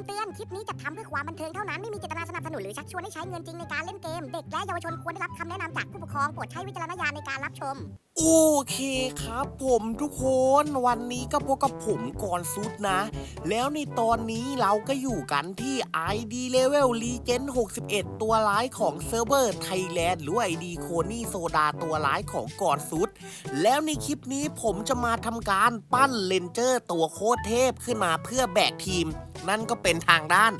ำเตือน คลิปนี้จัดทำเพื่อความบันเทิงเท่านั้น ไม่มีเจตนาสนับสนุนหรือชักชวนให้ใช้เงินจริงในการเล่นเกม เด็กและเยาวชนควรได้รับคำแนะนำจากผู้ปกครอง โปรดใช้วิจารณญาณในการรับชม โอเคครับผมทุกคนวันนี้ก็พบกับผมก่อนซุดนะ แล้วในตอนนี้เราก็อยู่กันที่ ID Level Legend 61 ตัวร้ายของเซิร์ฟเวอร์ไทยแลนด์หรือ ID โคนี่โซดาตัวร้ายของก่อนซุด แล้วในคลิปนี้ผมจะมาทำการปั้นเลนเจอร์ตัวโคตรเทพขึ้นมาเพื่อแบกทีม นั่นก็เป็นทางด้าน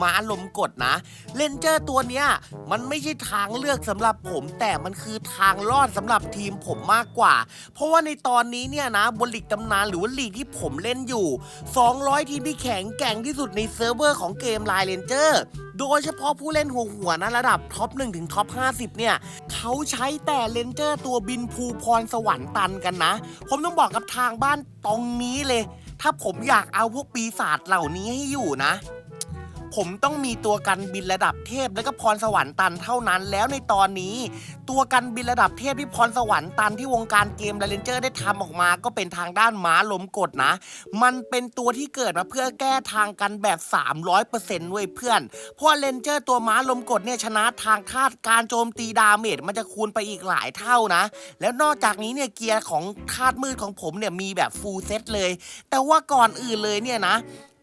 ม้าลมกดนะ เลนเจอร์ตัวเนี้ยมันไม่ใช่ทางเลือกสำหรับผม แต่มันคือทางรอดสำหรับทีมผมมากกว่า เพราะว่าในตอนนี้เนี่ยนะบนลีกตำนานหรือว่าลีกที่ผมเล่นอยู่ 200 ทีมที่แข็งแกร่งที่สุดในเซิร์ฟเวอร์ของเกมไลน์เลนเจอร์โดยเฉพาะผู้เล่นหัวหัวนะระดับท็อป1ถึงท็อป50 เนี่ย เขาใช้แต่เลนเจอร์ตัวบินภูพรสวรรค์ตันกันนะ ผมต้องบอกกับทางบ้านตรงนี้เลย ถ้าผมอยากเอาพวกปีศาจเหล่านี้ให้อยู่นะ ผมต้องมีตัวกันบินระดับเทพและก็พรสวรรค์ตันเท่านั้น แล้วในตอนนี้ ตัวกันบินระดับเทพที่พรสวรรค์ตันที่วงการเกมเลนเจอร์ได้ทำออกมา ก็เป็นทางด้านม้าลมกดนะ มันเป็นตัวที่เกิดมาเพื่อแก้ทางกันแบบ 300%เว้ยเพื่อนเพราะเลนเจอร์ตัวม้าลมกดเนี่ยชนะทางคาดการโจมตีดาเมจมันจะคูณไปอีกหลายเท่านะ แล้วนอกจากนี้เนี่ยเกียร์ของคาดมืดของผมเนี่ยมีแบบฟูลเซตเลย แต่ว่าก่อนอื่นเลยเนี่ยนะ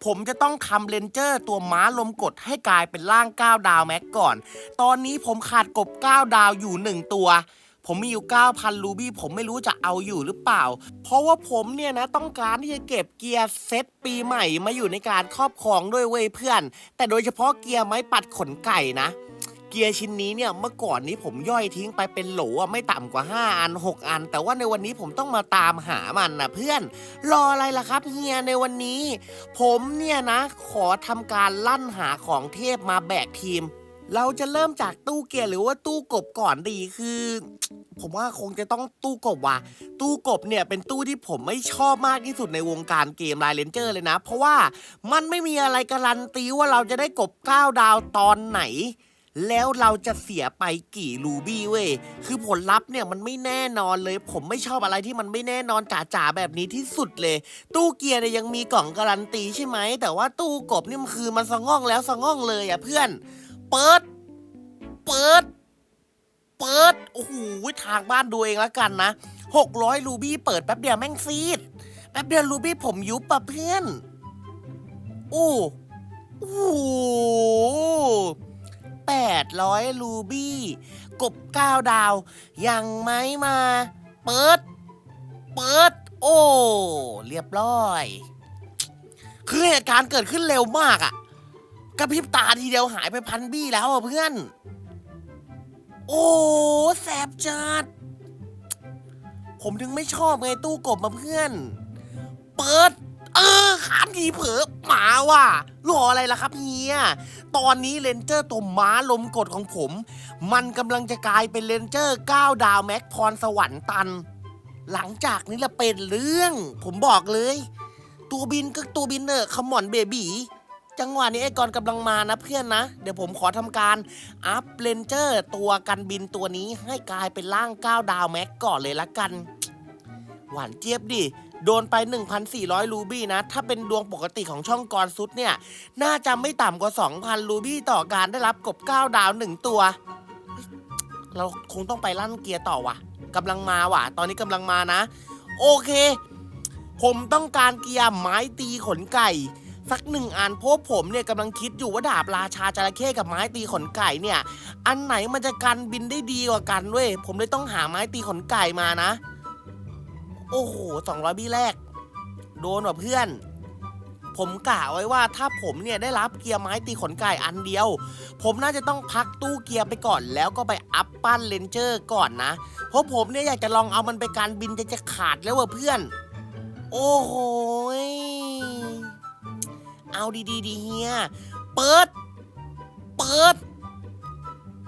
ผมจะต้องทำเลนเจอร์ตัวม้าลมกดให้กลายเป็นร่าง 9 ดาวแม็กก่อน ตอนนี้ผมขาดกบ 9 ดาวอยู่ 1 ตัว ผมมีอยู่ 9,000 รูบี้ ผมไม่รู้จะเอาอยู่หรือเปล่า เพราะว่าผมเนี่ยนะต้องการที่จะเก็บเกียร์เซตปีใหม่มาอยู่ในการครอบครองด้วยเว้ยเพื่อน แต่โดยเฉพาะเกียร์ไม้ปัดขนไก่นะ เกียร์ชิ้นนี้เนี่ยเมื่อก่อนนี้ผมย่อยทิ้งไปเป็นโหลอะไม่ต่ำกว่า 5 อัน 6 อัน แต่ว่าในวันนี้ผมต้องมาตามหามันนะเพื่อนรออะไรล่ะครับเฮียในวันนี้ ผมเนี่ยนะ ขอทำการลั่นหาของเทพมาแบกทีม เราจะเริ่มจากตู้เกียร์หรือว่าตู้กบก่อนดีคือ ผมว่าคงจะต้องตู้กบว่ะ ตู้กบเนี่ยเป็นตู้ที่ผมไม่ชอบมากที่สุดในวงการเกมไลเลนเจอร์เลยนะ เพราะว่ามันไม่มีอะไรการันตีว่าเราจะได้กบ9ดาวตอนไหน แล้วเราจะเสียไปกี่รูบี้เว้ย คือผลลัพธ์เนี่ยมันไม่แน่นอนเลย ผมไม่ชอบอะไรที่มันไม่แน่นอนจ๋าๆแบบนี้ที่สุดเลย ตู้เกียร์เนี่ยยังมีกล่องการันตีใช่ไหม แต่ว่าตู้กบเนี่ยมันคือมันสะง่องแล้วสะง่องเลยอะเพื่อน เปิด เปิด เปิด โอ้โหทางบ้านดูเองละกันนะ600รูบี้เปิดแป๊บเดียวแม่งซีด แป๊บเดียวรูบี้ผมยุบปะเพื่อน โอ้โอ้ 800 รูบี้ กบ 9 ดาว ยังไม่มา เปิด เปิด โอ้ เรียบร้อย คือเหตุการณ์เกิดขึ้นเร็วมากอะกระพริบตาทีเดียวหายไปพันบี้แล้วอะเพื่อน โอ้แสบจัด ผมถึงไม่ชอบไงตู้กบมาเพื่อน เปิด เออขามทีเผลอหมาว่ะรออะไรล่ะครับเฮียตอนนี้เลนเจอร์ตัวม้าลมกดของผม มันกำลังจะกลายเป็นเลนเจอร์9ดาวแม็กพรสวรรค์ตัน หลังจากนี้ละเป็นเรื่อง ผมบอกเลย ตัวบินก็ตัวบินเนอะขมอนเบบีจังหวะนี้ไอ้กรกำลังมานะเพื่อนนะ เดี๋ยวผมขอทำการอัพเลนเจอร์ตัวกันบินตัวนี้ให้กลายเป็นร่าง 9 ดาวแม็กก่อนเลยละกัน หวานเจี๊ยบดิ โดนไป 1,400 รูบี้นะ ถ้าเป็นดวงปกติของช่องกรซุดเนี่ย น่าจะไม่ต่ำกว่า 2,000 รูบี้ต่อการได้รับกบ9ดาว 1 ตัว เราคงต้องไปลั่นเกียร์ต่อว่ะกำลังมาว่ะ ตอนนี้กำลังมานะ โอเค ผมต้องการเกียร์ไม้ตีขนไก่ สักหนึ่งอันเพราะผมเนี่ยกำลังคิดอยู่ว่าดาบราชาจระเข้กับไม้ตีขนไก่เนี่ย อันไหนมันจะกันบินได้ดีกว่ากันเว้ยผมเลยต้องหาไม้ตีขนไก่มานะ โอ้โหสองร้อยบี้แรก โดนว่ะเพื่อน ผมกะไว้ว่าถ้าผมเนี่ยได้รับเกียร์ไม้ตีขนไก่อันเดียว ผมน่าจะต้องพักตู้เกียร์ไปก่อน แล้วก็ไปอัพปั้นเลนเจอร์ก่อนนะ เพราะผมเนี่ยอยากจะลองเอามันไปการบินจะจะขาดแล้วว่ะเพื่อน โอ้โหเอาดีๆดีเฮีย เปิด เปิด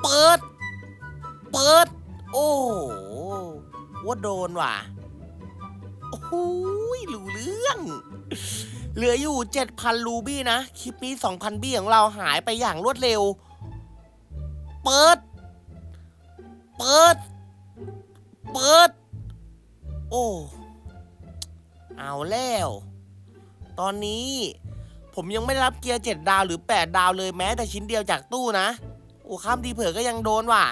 เปิด เปิด โอ้โหว่าโดนว่ะ โอ้โหรู้เรื่อง เหลืออยู่ 7,000 รูบี้นะ คลิปนี้ 2,000 บี้ของเราหายไปอย่างรวดเร็ว เปิด เปิด เปิด โอ้ เอาแล้ว ตอนนี้ผมยังไม่ได้รับเกียร์เจ็ดดาวหรือแปดดาวเลยแม้แต่ชิ้นเดียวจากตู้นะ โอ้ข้ามดีเผื่อก็ยังโดนว่ะ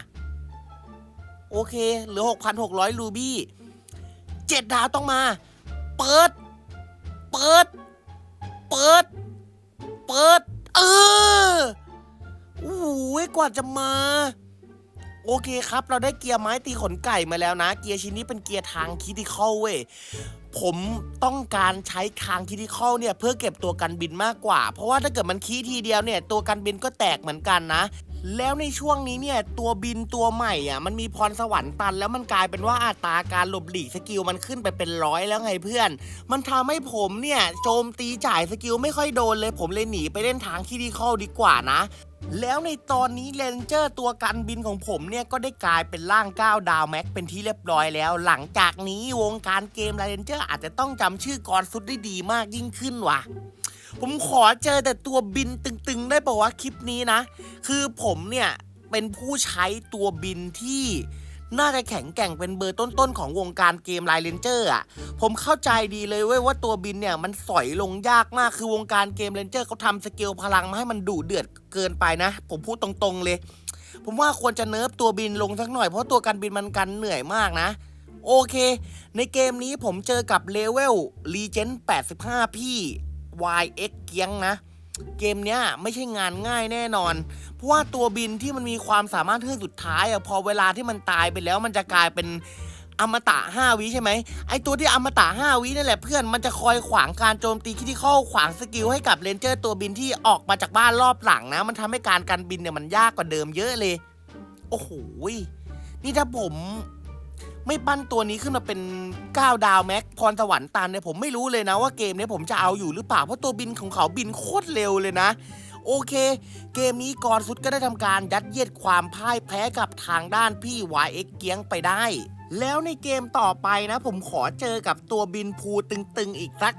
โอเค เหลือ 6,600 รูบี้ เจ็ดดาวต้องมา เปิด เปิด เปิด เปิด เออโอ้โหกว่าจะมา โอเคครับ เราได้เกียร์ไม้ตีขนไก่มาแล้วนะ เกียร์ชิ้นนี้เป็นเกียร์ทางคิติคอลเว้ยผมต้องการใช้ทางคิติคอลเนี่ยเพื่อเก็บตัวกันบินมากกว่า เพราะว่าถ้าเกิดมันคีทีเดียวเนี่ยตัวกันบินก็แตกเหมือนกันนะ แล้วในช่วงนี้เนี่ยตัวบินตัวใหม่อะมันมีพรสวรรค์ตัน แล้วมันกลายเป็นว่าอัตราการหลบหลีกสกิลมันขึ้นไปเป็นร้อยแล้วไงเพื่อน มันทำให้ผมเนี่ยโจมตีจ่ายสกิลไม่ค่อยโดนเลย ผมเลยหนีไปเล่นทางคิติคอลดีกว่านะแล้วในตอนนี้เลนเจอร์ตัวกันบินของผมเนี่ยก็ได้กลายเป็นร่าง9ดาวแม็กเป็นที่เรียบร้อยแล้ว หลังจากนี้วงการเกมเลนเจอร์อาจจะต้องจำชื่อกรสุดได้ดีมากยิ่งขึ้นว่ะ ผมขอเจอแต่ตัวบินตึงๆ ได้ป่าวะคลิปนี้นะ คือผมเนี่ยเป็นผู้ใช้ตัวบินที่น่าจะแข็งแกร่งเป็นเบอร์ต้นๆ ของวงการเกมไลเลนเจอร์อะ ผมเข้าใจดีเลยเว้ยว่าตัวบินเนี่ย มันสอยลงยากมากคือวงการเกมเลนเจอร์เขาทำสเกลพลังมาให้มันดุเดือดเกินไปนะ ผมพูดตรงๆเลย ผมว่าควรจะเนิร์ฟตัวบินลงสักหน่อยเพราะตัวการบินมันกันเหนื่อยมากนะ โอเค ในเกมนี้ผมเจอกับเลเวลรีเจน85 พี่ YX เกียงนะ เกมเนี้ยไม่ใช่งานง่ายแน่นอน เพราะว่าตัวบินที่มันมีความสามารถเทือกสุดท้ายอะพอเวลาที่มันตายไปแล้วมันจะกลายเป็นอมตะ5วิใช่ไหมไอตัวที่อมตะ5วินั่นแหละเพื่อนมันจะคอยขวางการโจมตีคิดที่เข้าขวางสกิลให้กับเรนเจอร์ตัวบินที่ออกมาจากบ้านรอบหลังนะ มันทำให้การกันบินเนี่ยมันยากกว่าเดิมเยอะเลย โอ้โหนี่ถ้าผม ไม่ปั้นตัวนี้ขึ้นมาเป็น9ดาวแม็กพรสวรรค์ตันเนี่ยผมไม่รู้เลยนะว่าเกมเนี้ยผมจะเอาอยู่หรือเปล่าเพราะตัวบินของเขาบินโคตรเร็วเลยนะ โอเค เกมนี้กรสุดก็ได้ทำการยัดเยียดความพ่ายแพ้กับทางด้านพี่ YX เกียงไปได้ แล้วในเกมต่อไปนะ ผมขอเจอกับตัวบินภูตึงๆอีกสัก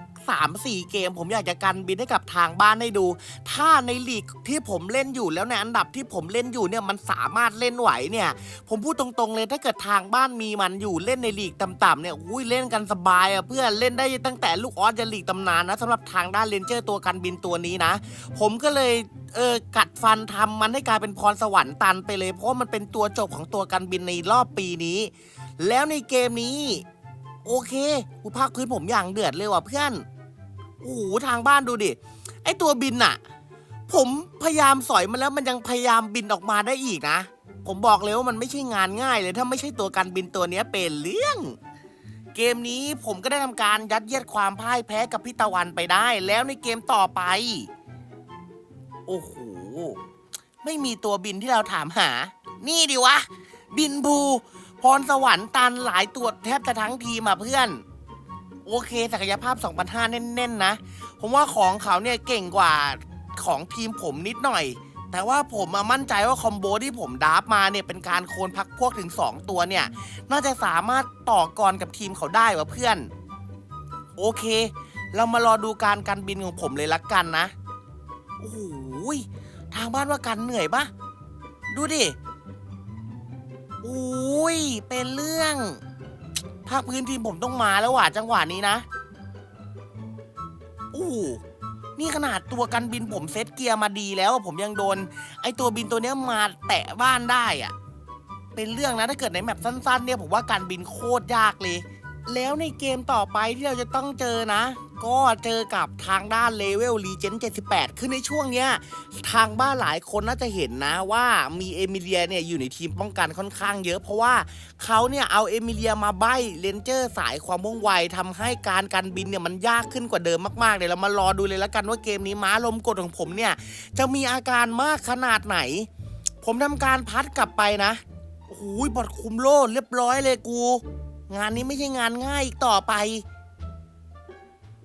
3-4 เกม ผมอยากจะกันบินให้กับทางบ้านได้ดู ถ้าในลีกที่ผมเล่นอยู่แล้วในอันดับที่ผมเล่นอยู่เนี่ยมันสามารถเล่นไหวเนี่ย ผมพูดตรงๆเลยถ้าเกิดทางบ้านมีมันอยู่เล่นในลีกต่ำๆเนี่ยอุ้ยเล่นกันสบายอะเพื่อนเล่นได้ตั้งแต่ลูกออสจะลีกตำนานนะสำหรับทางด้านเลนเจอร์ตัวกันบินตัวนี้นะ ผมก็เลยเออกัดฟันทำมันให้กลายเป็นพรสวรรค์ตันไปเลย เพราะมันเป็นตัวจบของตัวกันบินในรอบปีนี้ แล้วในเกมนี้ โอเคกูภาคพื้นผมอย่างเดือดเลยว่ะเพื่อน โอ้โหทางบ้านดูดิ ไอตัวบินอะผมพยายามสอยมันแล้วมันยังพยายามบินออกมาได้อีกนะ ผมบอกเลยว่ามันไม่ใช่งานง่ายเลย ถ้าไม่ใช่ตัวกันบินตัวเนี้ยเป็นเรื่องเกมนี้ผมก็ได้ทำการยัดเยียดความพ่ายแพ้กับพี่ตะวันไปได้ แล้วในเกมต่อไป โอ้โห ไม่มีตัวบินที่เราถามหา นี่ดิวะ บินบู พรสวรรค์ตันหลายตัวแทบจะทั้งทีมอะเพื่อน โอเค ศักยภาพ 2,500 แน่น ๆ นะ ผมว่าของเขาเนี่ยเก่งกว่าของทีมผมนิดหน่อย แต่ว่าผมอะมั่นใจว่าคอมโบที่ผมดราฟมาเนี่ยเป็นการโคนพักพวกถึง 2 ตัวเนี่ย น่าจะสามารถต่อกรกับทีมเขาได้วะเพื่อน โอเค เรามารอดูการการบินของผมเลยละกันนะ โอ้โหยทางบ้านว่ากันเหนื่อยปะดูดิ อุ้ย เป็นเรื่อง ภาคพื้นทีมผมต้องมาแล้วว่ะจังหวะนี้นะอู้นี่ขนาดตัวกันบินผมเซตเกียร์มาดีแล้ว ผมยังโดน ไอตัวบินตัวเนี้ยมาแตะบ้านได้อะเป็นเรื่องนะถ้าเกิดในแมปสั้นๆเนี่ยผมว่าการบินโคตรยากเลย แล้วในเกมต่อไปที่เราจะต้องเจอนะ ก็เจอกับทางด้านเลเวลรีเจน78 คือในช่วงเนี้ยทางบ้านหลายคนน่าจะเห็นนะว่ามีเอมิเลียเนี่ยอยู่ในทีมป้องกันค่อนข้างเยอะเพราะว่าเขาเนี่ยเอาเอมิเลียมาใบเลนเจอร์สายความว่องไวทำให้การกันบินเนี่ยมันยากขึ้นกว่าเดิมมากๆเลยเรามารอดูเลยแล้วกันว่าเกมนี้ม้าลมกดของผมเนี่ยจะมีอาการมากขนาดไหน ผมทำการพัดกลับไปนะโอ้โหบอดคุมโล่เรียบร้อยเลยกู งานนี้ไม่ใช่งานง่ายอีกต่อไป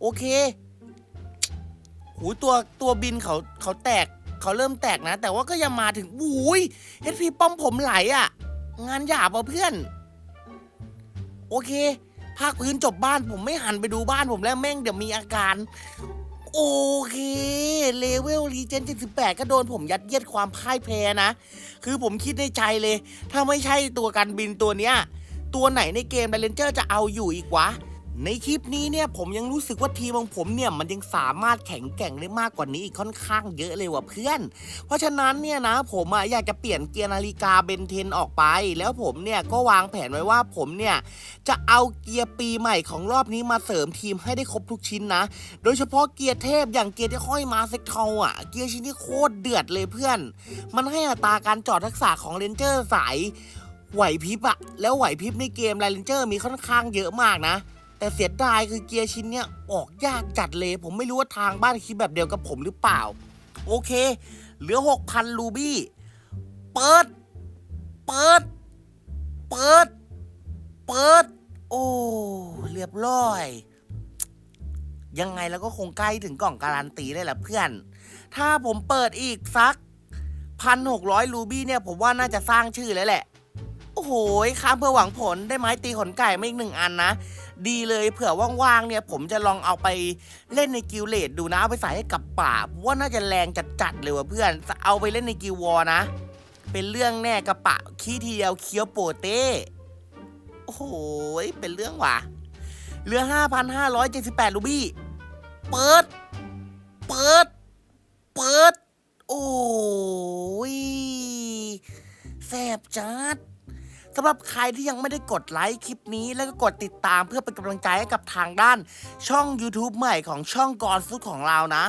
โอเคหูตัวตัวบินเขาเขาแตกเขาเริ่มแตกนะ แต่ว่าก็ยังมาถึงอุ้ยเอสพีป้อมผมไหลอะ่ะ งานหยาบอะเพื่อน โอเค ภาคพื้นจบบ้านผมไม่หันไปดูบ้านผมแล้วแม่งเดี๋ยวมีอาการ โอเค เลเวลรีเจน78 ก็โดนผมยัดเยียดความพ่ายแพ้นะ คือผมคิดในใจเลย ถ้าไม่ใช่ตัวกันบินตัวเนี้ย ตัวไหนในเกม d ดเลนเจอร์จะเอาอยู่อีกวะ ในคลิปนี้เนี่ยผมยังรู้สึกว่าทีมของผมเนี่ยมันยังสามารถแข็งแกร่งได้มากกว่านี้อีกค่อนข้างเยอะเลยว่ะเพื่อน เพราะฉะนั้นเนี่ยนะผมอะอยากจะเปลี่ยนเกียร์นาฬิกาเบนเทนออกไป แล้วผมเนี่ยก็วางแผนไว้ว่าผมเนี่ยจะเอาเกียร์ปีใหม่ของรอบนี้มาเสริมทีมให้ได้ครบทุกชิ้นนะ โดยเฉพาะเกียร์เทพอย่างเกียร์ที่ห้อยมาเซ็กเทาอะเกียร์ชิ้นนี้โคตรเดือดเลยเพื่อน มันให้อัตราการจอดทักษะของเลนเจอร์สายไหวพริบอะแล้วไหวพริบในเกมไลเลนเจอร์มีค่อนข้างเยอะมากนะ แต่เสียดายคือเกียร์ชิ้นเนี้ยออกยากจัดเลย ผมไม่รู้ว่าทางบ้านคิดแบบเดียวกับผมหรือเปล่า โอเค เหลือ 6,000 รูบี้ เปิด เปิด เปิด เปิด โอ้เรียบร้อย ยังไงแล้วก็คงใกล้ถึงกล่องการันตีได้แหละเพื่อน ถ้าผมเปิดอีกสักพันหกร้อยรูบี้เนี่ย ผมว่าน่าจะสร้างชื่อแล้วแหละ โอ้โหค้ามเพื่อหวังผลได้ไม้ตีขนไก่มาอีกหนึ่งอันนะ ดีเลยเผื่อว่างๆเนี่ยผมจะลองเอาไปเล่นในกิลเลดดูนะ เอาไปใส่ให้กับป่าเพราะว่าน่าจะแรงจัดๆเลยว่ะเพื่อนจะเอาไปเล่นในกิลวอร์นะ เป็นเรื่องแน่กระปะขี้ทีเดียวเคี้ยวโปเต้โอ้โหเป็นเรื่องว่ะเหลือ 5,578 รูบี้ เปิด เปิด เปิด โอ้ยแสบจัด สำหรับใครที่ยังไม่ได้กดไลค์คลิปนี้ แล้วก็กดติดตามเพื่อเป็นกำลังใจให้กับทางด้าน ช่อง YouTube ใหม่ของช่องกอนฟุตของเรานะ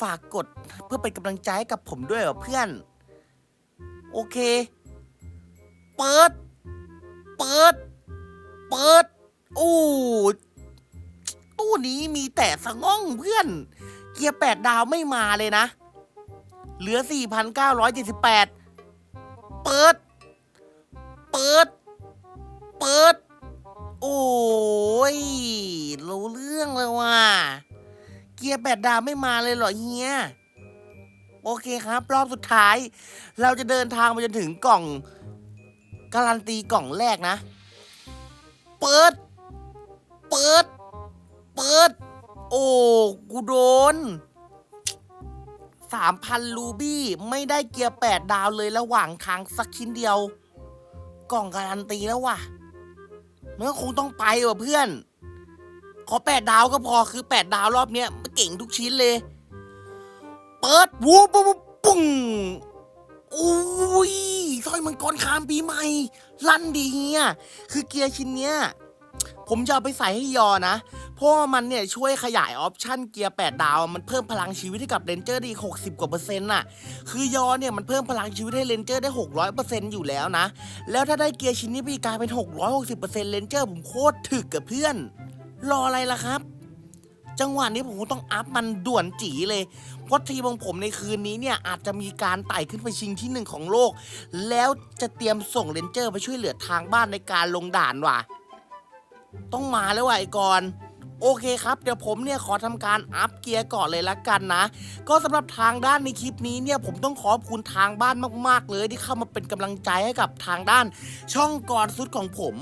ฝากกดเพื่อเป็นกำลังใจให้กับผมด้วยเหรอเพื่อน โอเค เปิด เปิด เปิดโอ้ตู้นี้มีแต่สะง่องเพื่อน เกียร์แปดดาวไม่มาเลยนะ เหลือ 4,978 เปิด เปิด เปิด โอ้ย รู้เรื่องเลยว่ะ เกียร์แปดดาวไม่มาเลยเหรอเฮีย โอเคครับ รอบสุดท้าย เราจะเดินทางไปจนถึงกล่อง การันตีกล่องแรกนะ เปิด เปิด เปิด โอ้ กูโดนสามพันรูบี้ ไม่ได้เกียร์แปดดาวเลยระหว่างทางสักชิ้นเดียว กล่องการันตีแล้วว่ะ มันก็คงต้องไปว่ะเพื่อน ขอแปดดาวก็พอคือแปดดาวรอบเนี้ยมันเก่งทุกชิ้นเลย เปิดวูบปุ๊บปุ้งอุ้ยสร้อยมังกรคามปีใหม่ ลั่นดีเฮียคือเกียร์ชิ้นเนี้ย ผมจะเอาไปใส่ให้ยอนะ เพราะว่ามันเนี่ยช่วยขยายออปชั่นเกียร์ 8 ดาว มันเพิ่มพลังชีวิตให้กับเรนเจอร์ได้อีก60 กว่าเปอร์เซ็นต์น่ะ คือยอเนี่ยมันเพิ่มพลังชีวิตให้เรนเจอร์ได้ 600เปอร์เซ็นต์อยู่แล้วนะ แล้วถ้าได้เกียร์ชิ้นนี้ไปอีกกลายเป็น 660เปอร์เซ็นต์เรนเจอร์ผมโคตรถึกกับเพื่อน รออะไรล่ะครับ จังหวะนี้ผมต้องอัพมันด่วนจีเลยเพราะทีมของผมในคืนนี้เนี่ยอาจจะมีการไต่ขึ้นไปชิงที่หนึ่งของโลก แล้วจะเตรียมส่งเรนเจอร์ไปช่วยเหลือทางบ้านในการลงด่านว่ะ ต้องมาแล้วว่ะไอ้กอน โอเคครับเดี๋ยวผมเนี่ยขอทำการอัพเกียร์ก่อนเลยละกันนะ ก็สำหรับทางด้านในคลิปนี้เนี่ยผมต้องขอบคุณทางบ้านมาก ๆ เลยที่เข้ามาเป็นกำลังใจให้กับทางด้าน ช่องกอนสุดของผม